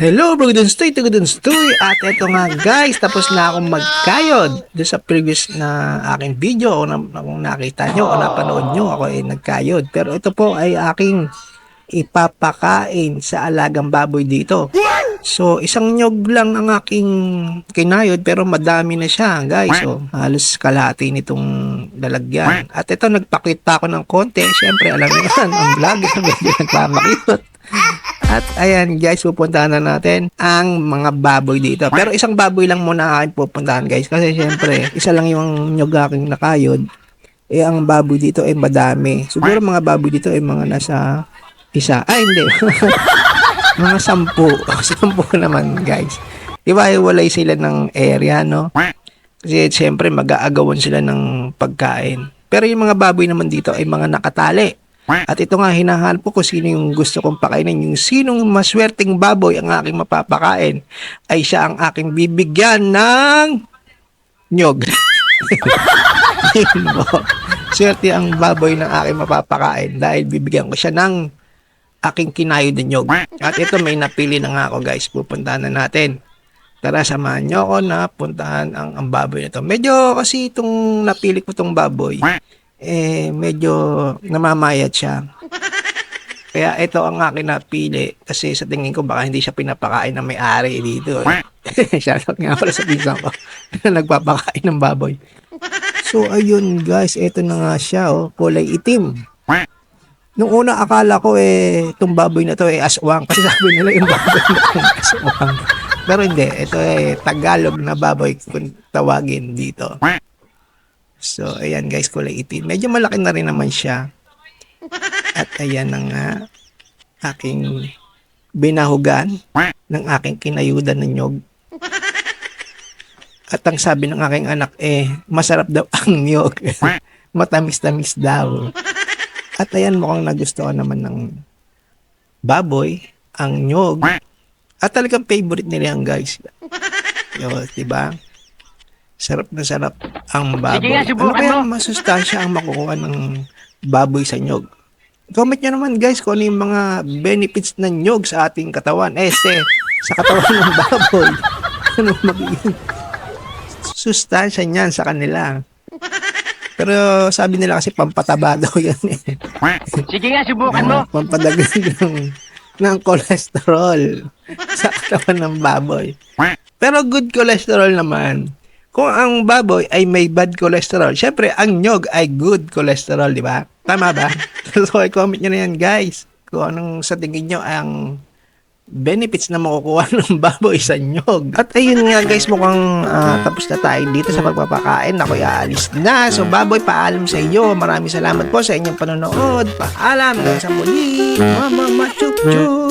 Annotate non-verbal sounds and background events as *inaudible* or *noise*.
Hello, Brugdon Stoy, Tugdon Stoy. At eto nga guys, tapos na akong magkayod. Doon sa previous na aking video, kung, na, kung nakita nyo o napanood nyo, ako ay nagkayod. Pero ito po ay aking ipapakain sa alagang baboy dito. So, isang nyog lang ang aking kinayod pero madami na siya, guys. So, halos kalahati nitong lalagyan. At ito, nagpakita ako ng konti. Siyempre, alam niyo yan, ang vlogger, *laughs* medyo nagpamakit. At ayan guys, pupuntahan na natin ang mga baboy dito. Pero isang baboy lang muna akin pupuntahan guys. Kasi syempre, *laughs* isa lang yung nyog aking nakayod. Eh, ang baboy dito ay madami. Siguro mga baboy dito ay mga nasa isa. Ay, hindi. *laughs* mga sampu. *laughs* sampu naman guys. Di ba, walay sila ng area, no? Kasi syempre, mag-aagawan sila ng pagkain. Pero yung mga baboy naman dito ay mga nakatali. At ito nga, hinahanap ko sino yung gusto kong pakainin. Yung sinong maswerteng baboy ang aking mapapakain ay siya ang aking bibigyan ng nyog. *laughs* Swerte ang baboy ng aking mapapakain dahil bibigyan ko siya ng aking kinayod na nyog. At ito may napili na nga ako guys. Pupuntahan na natin. Tara, samahan nyo ako na puntahan ang, ang baboy na to. Medyo kasi itong napili ko itong baboy, eh medyo namamayat siya. Kaya ito ang akin napili kasi sa tingin ko baka hindi siya pinapakain ng may-ari dito. Eh. *laughs* Shoutout nga pala sa pinsan ko *laughs* na nagpapakain ng baboy. So ayun guys, ito na nga siya oh, kulay itim. Nung una akala ko eh itong baboy na to eh aswang kasi sabi nila yung baboy na to aswang. Pero hindi, ito eh Tagalog na baboy kung tawagin dito. So, ayan guys, kulay itim. Medyo malaki na rin naman siya. At ayan na nga, aking binahugan ng aking kinayudan ng nyog. At ang sabi ng aking anak, eh, masarap daw *laughs* ang nyog. Matamis-tamis daw. At ayan, mukhang nagustuhan naman ng baboy, ang nyog. At talagang favorite nila yan, guys. Yo, diba? Sarap na sarap ang baboy. Ano kaya masustansya ang makukuha ng baboy sa nyog? Comment nyo naman guys kung ano yung mga benefits ng nyog sa ating katawan. Eh, se, sa katawan ng baboy. *laughs* Ano magiging sustansya niyan sa kanila. Pero sabi nila kasi pampataba *laughs* daw yan eh. Sige nga, subukan mo. Ano, Pampadagdag *laughs* ng, ng cholesterol sa katawan ng baboy. Pero good cholesterol naman. Kung ang baboy ay may bad cholesterol, syempre ang nyog ay good cholesterol, di ba? Tama ba? *laughs* *laughs* so, i-comment nyo na yan, guys. Kung anong sa tingin nyo ang benefits na makukuha *laughs* ng baboy sa nyog. At ayun nga guys, mukhang ah, tapos na tayo dito sa pagpapakain. Ako aalis na. So baboy, paalam sa iyo. Maraming salamat po sa inyong panonood. Paalam hanggang sa muli. Mama, chup chup.